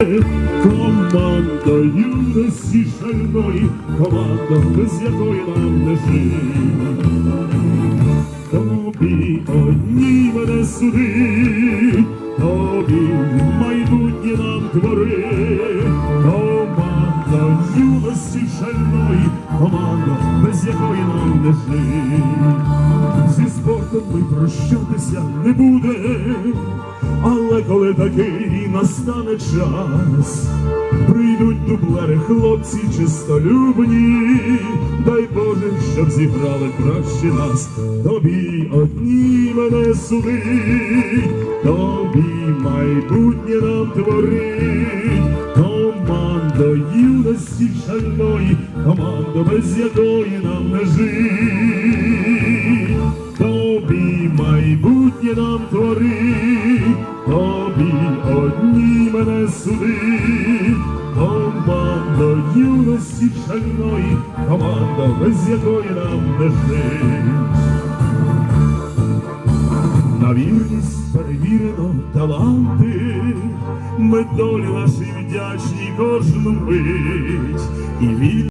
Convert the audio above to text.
Команда юності шальної, команда, без якої нам не жити. Тобі одні мене суди, тобі майбутнє нам твори, команда юності шальної, команда, без якої нам не жити. Зі спортом ми прощатися не будем, але коли такий настане час, прийдуть дублери хлопці чистолюбні, дай Боже, щоб зіграли краще нас, тобі одні мене суди, тобі майбутнє нам творить, команда юності шальної, команда, без якої нам не жить, тобі майбутнє нам творить, мене суди, команда юності шальної, команда, без якої нам не жить. На вірність перевірено таланти, ми долі наші вдячні кожну мить і.